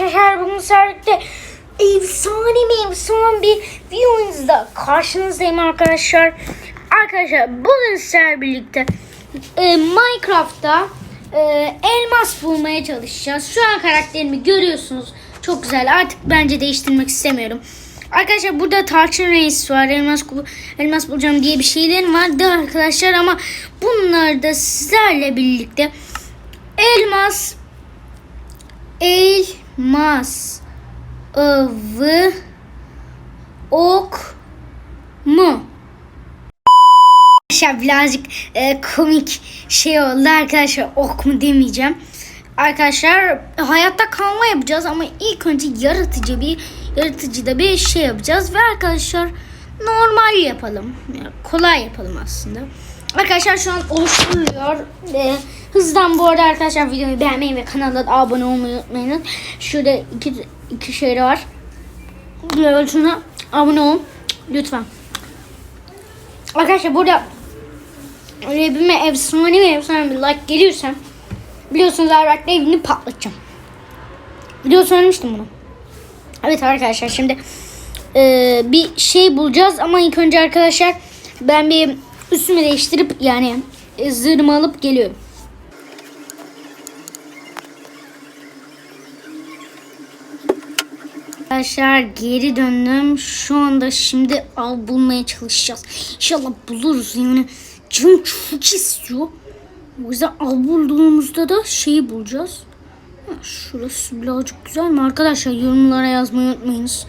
arkadaşlar bugün servikte efsane mi efsane bir videomuzda karşınızdayım arkadaşlar. Arkadaşlar bugün sizlerle birlikte e, Minecraft'ta e, elmas bulmaya çalışacağız. Şu an karakterimi görüyorsunuz. Çok güzel. Artık bence değiştirmek istemiyorum. Arkadaşlar burada tarçın reis var. Elmas, elmas bulacağım diye bir şeylerim vardı arkadaşlar ama bunları da sizlerle birlikte elmas elmas avı ok mu? Arkadaşlar birazcık e, komik şey oldu arkadaşlar ok mu demeyeceğim. Arkadaşlar hayatta kalma yapacağız ama ilk önce yaratıcı bir yaratıcı da bir şey yapacağız ve arkadaşlar normal yapalım. Yani kolay yapalım aslında. Arkadaşlar şu an oluşturuluyor. Ee, hızdan bu arada arkadaşlar videoyu beğenmeyi ve kanala da abone olmayı unutmayın. Şurada iki, iki şey var. Böyle şuna abone olun. Lütfen. Arkadaşlar burada Rabbime efsane ve efsane bir like gelirse biliyorsunuz Erberk'le evini patlatacağım. Video söylemiştim bunu. Evet arkadaşlar şimdi e, bir şey bulacağız ama ilk önce arkadaşlar ben bir üstümü değiştirip yani e, zırhımı alıp geliyorum. Arkadaşlar geri döndüm. Şu anda şimdi av bulmaya çalışacağız. İnşallah buluruz yani. Canım çok istiyor. O yüzden av bulduğumuzda da şeyi bulacağız. Şurası birazcık güzel mi? Arkadaşlar yorumlara yazmayı unutmayınız.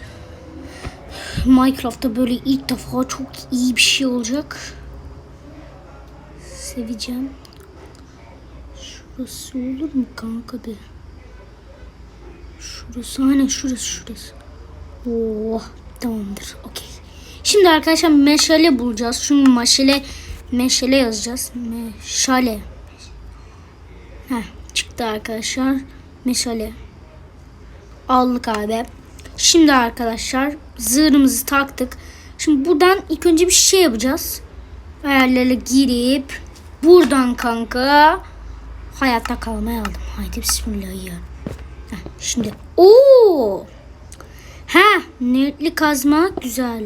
Minecraft'ta böyle ilk defa çok iyi bir şey olacak. Seveceğim. Şurası olur mu kanka be? Şurası aynen şurası şurası. Oh tamamdır okey. Şimdi arkadaşlar meşale bulacağız. Çünkü meşale meşale yazacağız. Meşale. Heh, çıktı arkadaşlar. Meşale. Aldık abi. Şimdi arkadaşlar zırhımızı taktık. Şimdi buradan ilk önce bir şey yapacağız. Ayarlara girip buradan kanka hayatta kalmaya aldım. Haydi bismillahirrahmanirrahim. Heh, Şimdi o Ha, netli kazma güzel.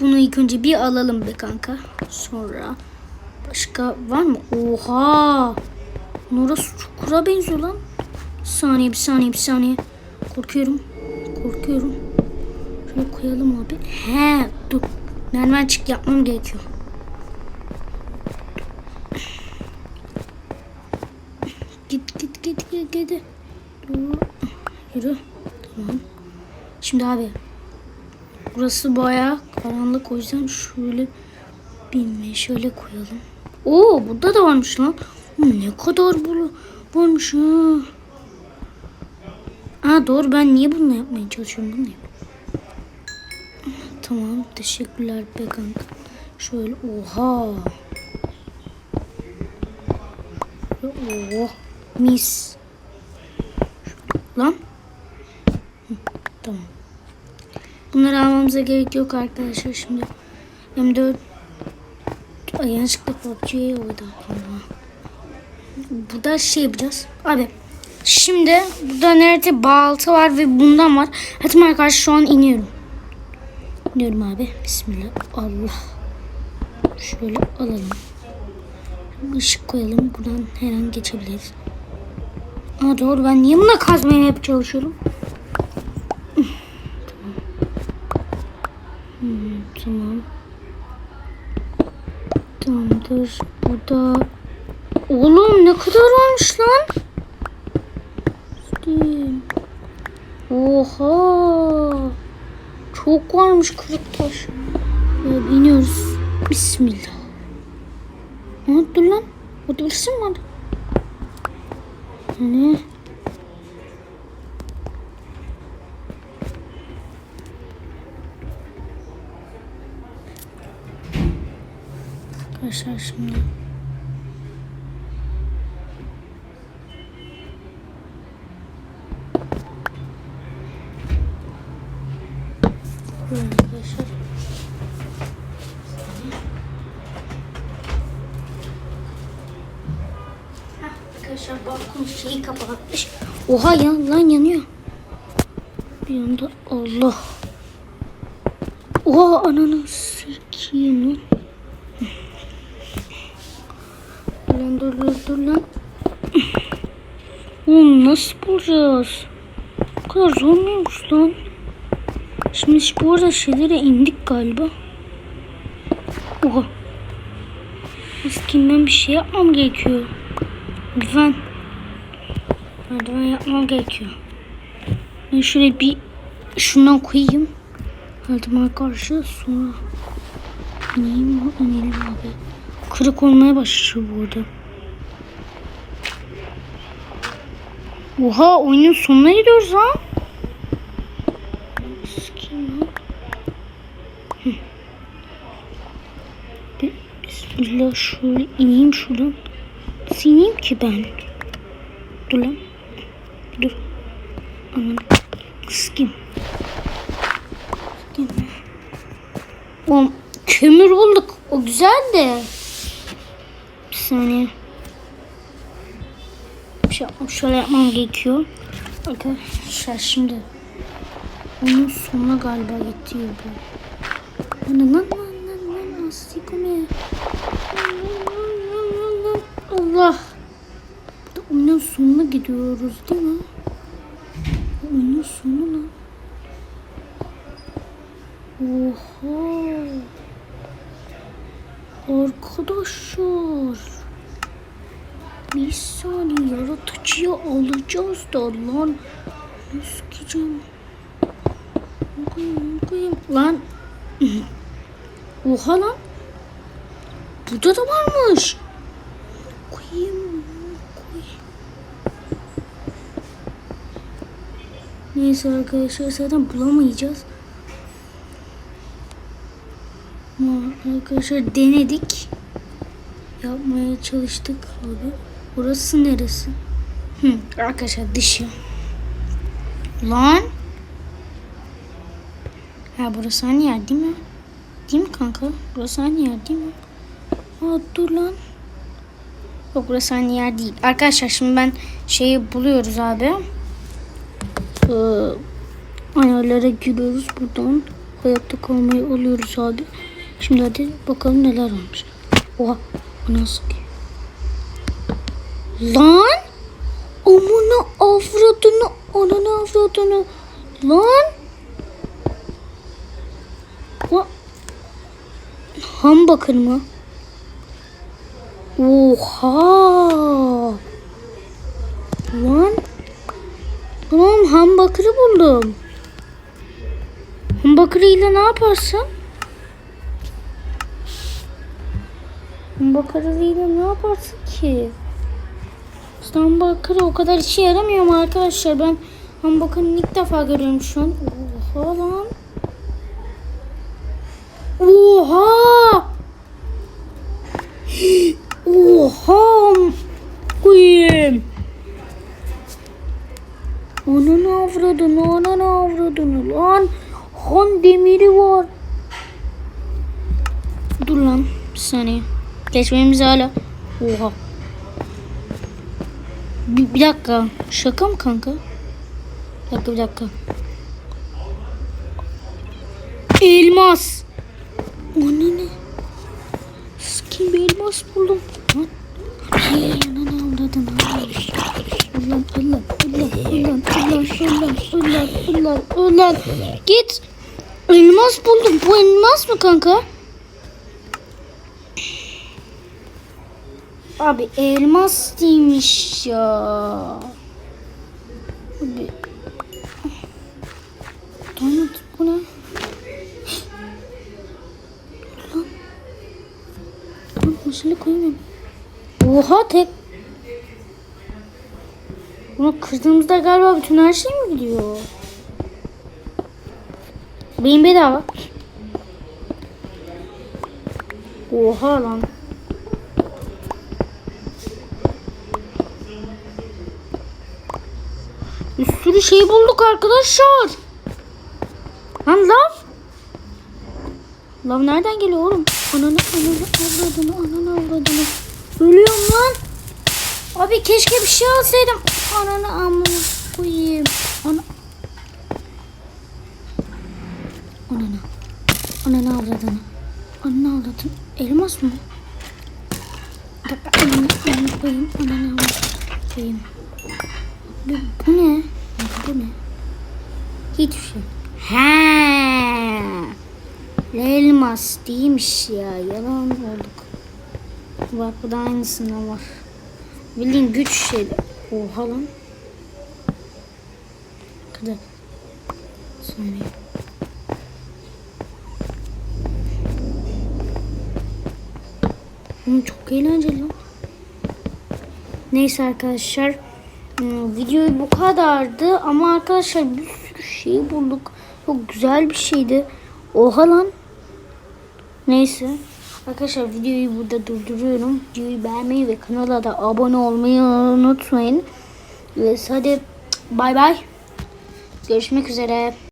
Bunu ilk önce bir alalım be kanka. Sonra başka var mı? Oha! Orası çukura benziyor lan. Bir saniye, bir saniye, bir saniye. Korkuyorum. Korkuyorum. Şöyle koyalım abi. He, dur. Mermer çık yapmam gerekiyor. Git git git git git. Dur. Yürü. Tamam. Şimdi abi. Burası bayağı karanlık o yüzden şöyle bir meşale koyalım. Oo burada da varmış lan. Ne kadar bu varmış ha. Ha doğru ben niye bunu yapmaya çalışıyorum bunu yap. Tamam teşekkürler be kanka. Şöyle oha. Oh mis. Lan. Hı, tamam. Bunları almamıza gerek yok arkadaşlar şimdi. M4 Ay yanlışlıkla PUBG'ye oydu aklıma. Burada şey yapacağız. Abi şimdi burada nerede balta var ve bundan var. Hadi arkadaşlar şu an iniyorum. İniyorum abi. Bismillah. Allah. Şöyle alalım. Işık koyalım. Buradan her an geçebiliriz. Aa doğru ben niye buna kazmaya hep çalışıyorum? Tamam. Tamamdır. Burada... Oğlum ne kadar varmış lan? Değil. Oha. Çok varmış kırık taş. Ya, iniyoruz. Bismillah. Ne dur lan? O birisi mi vardı? Ne? Arkadaşlar şimdi Buyurun arkadaşlar. Arkadaşlar balkon şeyi kapatmış. Oha ya lan yanıyor. Bir anda Allah. Oha ananı sikiyim lan. Dur dur dur lan. Oğlum nasıl bulacağız? Bu kadar zor muymuş lan? Şimdi bu arada şeylere indik galiba. Oha. Eskimden bir şey yapmam gerekiyor. Güven. Merdiven yapmam gerekiyor. Ben şöyle bir şundan koyayım. Merdivene karşı sonra ineyim? İnelim abi. Kırık olmaya başlıyor bu arada. Oha oyunun sonuna gidiyoruz ha. Bismillah şöyle ineyim şuradan. Nasıl ineyim ki ben? Dur lan. Dur. Sıkayım. Sıkayım. Oğlum kömür bulduk. O güzel de. Saniye. Bir şey yapmam. Şöyle yapmam gerekiyor. Arkadaşlar şimdi. Onun sonuna galiba getiriyor bu. Lan lan lan lan lan. Sikome. Allah. Oyunun sonuna gidiyoruz değil mi? Oyunun sonu lan. Oha. Arkadaşlar. Bir saniye yaratıcıyı alacağız da lan. Koyayım. Lan. Oha lan. Burada da varmış. Koyayım. Koyayım. Neyse arkadaşlar zaten bulamayacağız. Ama arkadaşlar denedik. Yapmaya çalıştık abi. Burası neresi? Hı, arkadaşlar dışı. Lan. Ha burası aynı yer değil mi? Değil mi kanka? Burası aynı yer değil mi? Aa dur lan. Yok burası aynı yer değil. Arkadaşlar şimdi ben şeyi buluyoruz abi. Ee, ayarlara giriyoruz buradan. Hayatta kalmayı alıyoruz abi. Şimdi hadi bakalım neler olmuş. Oha bu nasıl ki? Lan! Amına avradını, ananı avradını. Lan! O ham bakır mı? Oha! Lan! Tamam ham bakırı buldum. Ham bakırıyla ne yaparsın? Ham bakırıyla ne yaparsın ki? Ham bakırı o kadar işe yaramıyor mu arkadaşlar? Ben ham bakırını ilk defa görüyorum şu an. Oha lan. Oha! Oha! Koyayım. Ananı avradını, ananı avradını lan. Han demiri var. Dur lan bir saniye. Geçmemiz hala. Oha. Bir, dakika. Şaka mı kanka? Bir dakika bir dakika. Elmas. O ne ne? Skin bir elmas buldum. Hey, ananı avradını. Ulan ulan ulan ulan ulan ulan ulan ulan ulan Git. Elmas buldum. Bu elmas mı kanka? Abi elmas değilmiş ya. Abi. Donut bu ne? Lan. Lan mesele koymayayım. Oha tek. Bunu kırdığımızda galiba bütün her şey mi gidiyor? Benim bedava. Oha lan. bir şey bulduk arkadaşlar. Lan lav. Lav nereden geliyor oğlum? Ananı ananı avradını ananı avradını. Ölüyorum lan. Abi keşke bir şey alsaydım. Ananı amına koyayım. Ana. Ananı. Ananı avradını. Ananı avradını. Elmas mı? Ananı amına koyayım. Ananı amına koyayım. Bu ne? Bu ne? Hiçbir şey. He. Elmas değilmiş ya. Yalan olduk. Bak bu da aynısından var. Bildiğin güç şeydi. Oha lan. Kadar. Saniye. Oğlum çok eğlenceli lan. Neyse arkadaşlar. Hmm, Videoyu bu kadardı ama arkadaşlar bir sürü şey bulduk. Çok güzel bir şeydi. Oha lan. Neyse. Arkadaşlar videoyu burada durduruyorum. Videoyu beğenmeyi ve kanala da abone olmayı unutmayın. Ve hadi bay bay. Görüşmek üzere.